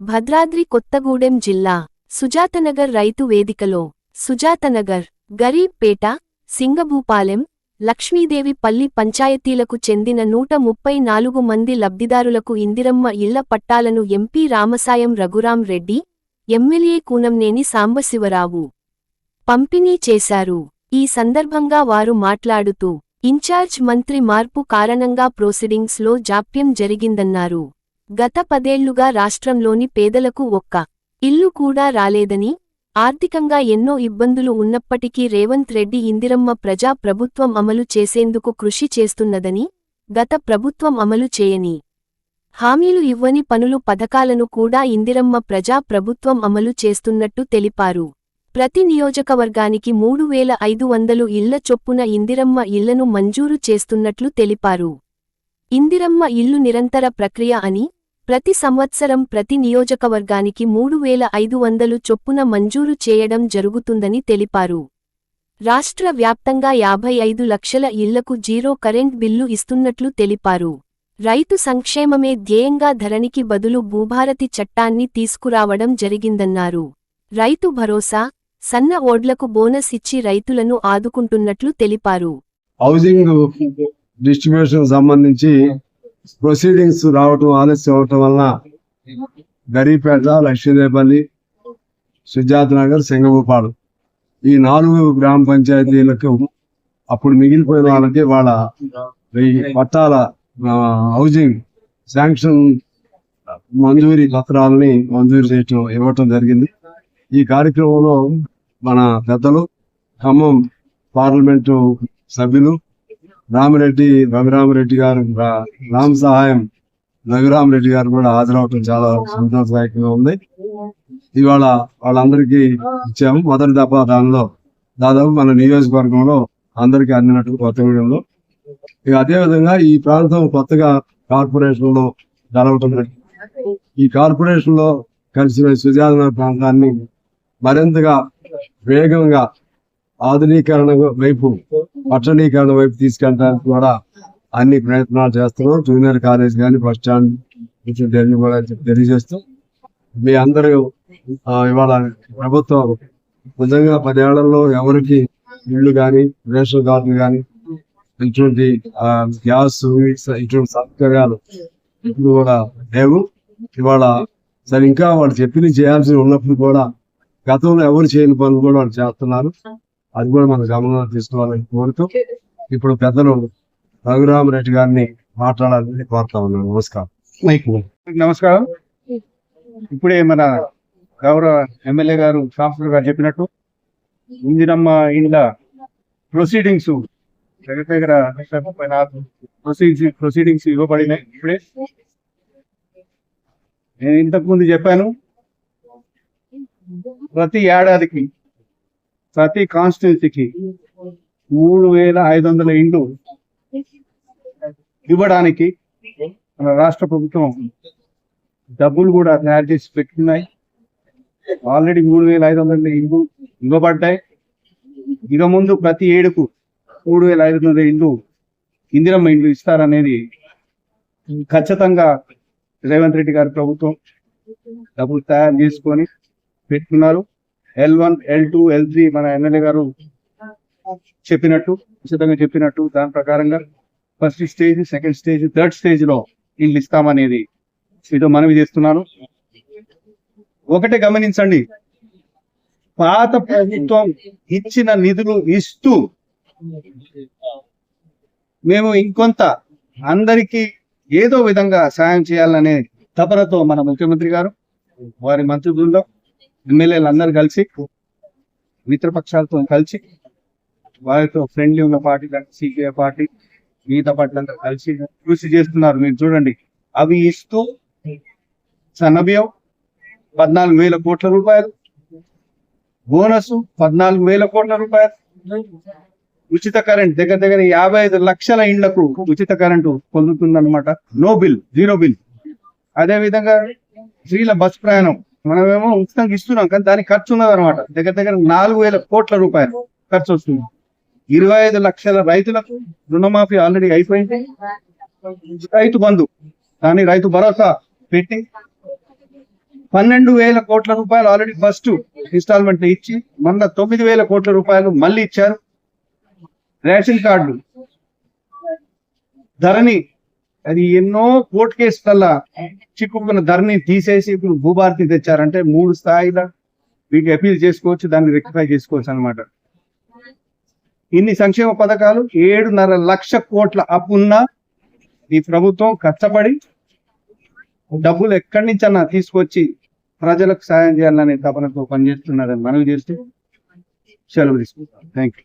భద్రాద్రి కొత్తగూడెం జిల్లా సుజాతనగర్ రైతు వేదికలో సుజాతనగర్ గరీబ్ పేట సింగభూపాలెం లక్ష్మీదేవి పల్లి పంచాయతీలకు చెందిన నూట ముప్పై నాలుగు మంది లబ్ధిదారులకు ఇందిరమ్మ ఇళ్ళ పట్టాలను ఎంపీ రామసాయం రఘురాం రెడ్డి ఎమ్మెల్యే కూనంనేని సాంబశివరావు పంపిణీ చేశారు. ఈ సందర్భంగా వారు మాట్లాడుతూ ఇన్ఛార్జ్ మంత్రి మార్పు కారణంగా ప్రొసీడింగ్స్లో జాప్యం జరిగిందన్నారు. గత పదేళ్ళుగా రాష్ట్రంలోని పేదలకు ఒక్క ఇల్లు కూడా రాలేదని ఆర్థికంగా ఎన్నో ఇబ్బందులు ఉన్నప్పటికీ రేవంత్ రెడ్డి ఇందిరమ్మ ప్రజా ప్రభుత్వం అమలు చేసేందుకు కృషి చేస్తున్నదని గత ప్రభుత్వం అమలు చేయని హామీలు ఇవ్వని పనులు పథకాలను కూడా ఇందిరమ్మ ప్రజా ప్రభుత్వం అమలు చేస్తున్నట్టు తెలిపారు. ప్రతి నియోజకవర్గానికి మూడు వేల ఐదు వందలు ఇళ్ళ చొప్పున ఇందిరమ్మ ఇళ్ళను మంజూరు చేస్తున్నట్లు తెలిపారు. ఇందిరమ్మ ఇల్లు నిరంతర ప్రక్రియ అని ప్రతి సంవత్సరం ప్రతి నియోజకవర్గానికి మూడు వేల ఐదు వందలు చొప్పున మంజూరు చేయడం జరుగుతుందని తెలిపారు. రాష్ట్ర వ్యాప్తంగా యాభై ఐదు లక్షల ఇళ్ళకు జీరో కరెంట్ బిల్లు ఇస్తున్నట్లు తెలిపారు. రైతు సంక్షేమమే ధ్యేయంగా ధరణికి బదులు భూభారతి చట్టాన్ని తీసుకురావడం జరిగిందన్నారు. రైతు భరోసా సన్న ఓడ్లకు బోనస్ ఇచ్చి రైతులను ఆదుకుంటున్నట్లు తెలిపారు. హౌసింగ్ డిస్ట్రిబ్యూషన్ సంబంధించి ప్రొసీడింగ్స్ రావటం ఆలస్యం అవటం వలన గరీపేట లక్ష్మీదేపల్లి సుజాత నగర్ సింగభూపాడు ఈ నాలుగు గ్రామ పంచాయతీలకు అప్పుడు మిగిలిపోయిన వాళ్ళకి వాళ్ళ పట్టాల హౌసింగ్ శాంక్షన్ మంజూరీ పత్రాలని మంజూరు చేయటం ఇవ్వటం జరిగింది. ఈ కార్యక్రమంలో మన పెద్దలు ఖమ్మం పార్లమెంటు సభ్యులు రామిరెడ్డి రవిరామరెడ్డి గారు రామ రామ్ సహాయం రఘురామరెడ్డి గారు కూడా హాజరవటం చాలా సంతోషదాయకంగా ఉంది. ఇవాళ వాళ్ళందరికీ ఇచ్చాము. మొదటి దఫా దానిలో దాదాపు మన నియోజకవర్గంలో అందరికీ అందినట్టు కొత్తగూడెంలో ఇక అదే విధంగా ఈ ప్రాంతం కొత్తగా కార్పొరేషన్లో జరగటం. ఈ కార్పొరేషన్లో కలిసిన సుజాత ప్రాంతాన్ని మరింతగా వేగంగా ఆధునీకరణ వైపు పట్టణీకరణ వైపు తీసుకెళ్ళడానికి కూడా అన్ని ప్రయత్నాలు చేస్తున్నాం. జూనియర్ కాలేజ్ కానీ బస్ స్టాండ్ గురించి కూడా తెలియజేస్తూ మీ అందరూ ఇవాళ ప్రభుత్వం నిజంగా పదేళ్ళలో ఎవరికి ఇళ్ళు కానీ రేషన్ కార్డులు కానీ ఇటువంటి ఆ, గ్యాస్ ఇటువంటి సౌకర్యాలు ఇప్పుడు కూడా లేవు. ఇవాళ సరే ఇంకా వాళ్ళు చెప్పింది చేయాల్సి ఉన్నప్పుడు కూడా గతంలో ఎవరు చేయని పనులు కూడా వాళ్ళు చేస్తున్నారు. అది కూడా మన గమనంలో తీసుకోవాలని కోరుతూ ఇప్పుడు పెద్దలు రఘురామరెడ్డి గారిని మాట్లాడాలని కోరుతా ఉన్నాను. నమస్కారం. నమస్కారం. ఇప్పుడే మన గౌరవ ఎమ్మెల్యే గారు సాంసర్ గారు చెప్పినట్టు ఇందిరమ్మ ఇండ్ల ప్రొసీడింగ్స్ దగ్గర దగ్గర ప్రొసీడింగ్స్ ఇవ్వబడినాయి. ఇప్పుడే నేను ఇంతకు ముందు చెప్పాను ప్రతి ఏడాదికి ప్రతి కాన్స్టిట్యున్సీకి మూడు వేల ఐదు వందల ఇండ్లు ఇవ్వడానికి మన రాష్ట్ర ప్రభుత్వం డబ్బులు కూడా తయారు చేసి పెట్టుకున్నాయి ఆల్రెడీ మూడు వేల ఐదు వందల ఇండ్లు ఇవ్వబడ్డాయి. ఇక ముందు ప్రతి ఏడుకు మూడు వేల ఐదు వందల ఇండ్లు ఇందిరమ్మ ఇండ్లు ఇస్తారనేది ఖచ్చితంగా రేవంత్ రెడ్డి గారి ప్రభుత్వం డబ్బులు తయారు చేసుకొని పెట్టుకున్నారు. L one L two L three మన ఎమ్మెల్యే గారు చెప్పినట్టు ఖచ్చితంగా చెప్పినట్టు దాని ప్రకారంగా first stage second stage third స్టేజ్లో ఇండ్లు ఇస్తామనేది మీతో మనవి చేస్తున్నాను. ఒకటే గమనించండి పాత ప్రభుత్వం ఇచ్చిన నిధులు ఇస్తూ మేము ఇంకొంత అందరికీ ఏదో విధంగా సాయం చేయాలనే తపనతో మన ముఖ్యమంత్రి గారు వారి మంత్రి బృందం ఎమ్మెల్యేలు అందరు కలిసి మిత్రపక్షాలతో కలిసి వారితో ఫ్రెండ్లీ ఉన్న పార్టీ సిపిఐ పార్టీ మిగతా పార్టీలందరూ కలిసి కృషి చేస్తున్నారు. మీరు చూడండి అవి ఇస్తూ సన్నబియ్యం పద్నాలుగు వేల కోట్ల రూపాయలు బోనస్ పద్నాలుగు వేల కోట్ల రూపాయలు. ఉచిత కరెంట్ దగ్గర దగ్గర యాభై ఐదు లక్షల ఇండ్లకు ఉచిత current పొందుతుందన్నమాట. No bill zero bill. అదే విధంగా స్త్రీల బస్ ప్రయాణం. మనమేమో ఉచితంగా ఇస్తున్నాం కానీ దానికి ఖర్చు ఉన్నది అనమాట దగ్గర దగ్గర నాలుగు వేల కోట్ల రూపాయలు ఖర్చు వస్తుంది. ఇరవై ఐదు లక్షల రైతులకు రుణమాఫీ ఆల్రెడీ అయిపోయింది. రైతు బంధు కానీ రైతు భరోసా పెట్టి పన్నెండు వేల కోట్ల రూపాయలు ఆల్రెడీ ఫస్ట్ ఇన్స్టాల్మెంట్ ఇచ్చి మొన్న తొమ్మిది వేల కోట్ల రూపాయలు మళ్ళీ ఇచ్చారు. రేషన్ కార్డులు ధరని అది ఎన్నో కోర్టు కేసులల్లా చిక్కుకున్న ధరని తీసేసి ఇప్పుడు భూభారతి తెచ్చారంటే మూడు స్థాయిల వీటికి అపీల్ చేసుకోవచ్చు దాన్ని రెక్టిఫై చేసుకోవచ్చు అన్నమాట. ఇన్ని సంక్షేమ పథకాలు ఏడున్నర లక్ష కోట్ల అప్పున్నా ఈ ప్రభుత్వం కష్టపడి డబ్బులు ఎక్కడి నుంచన్నా తీసుకొచ్చి ప్రజలకు సాయం చేయాలనే తపనతో పనిచేస్తున్నారని మనవి చేస్తూ సెలవు తీసుకుంటాం థ్యాంక్ యూ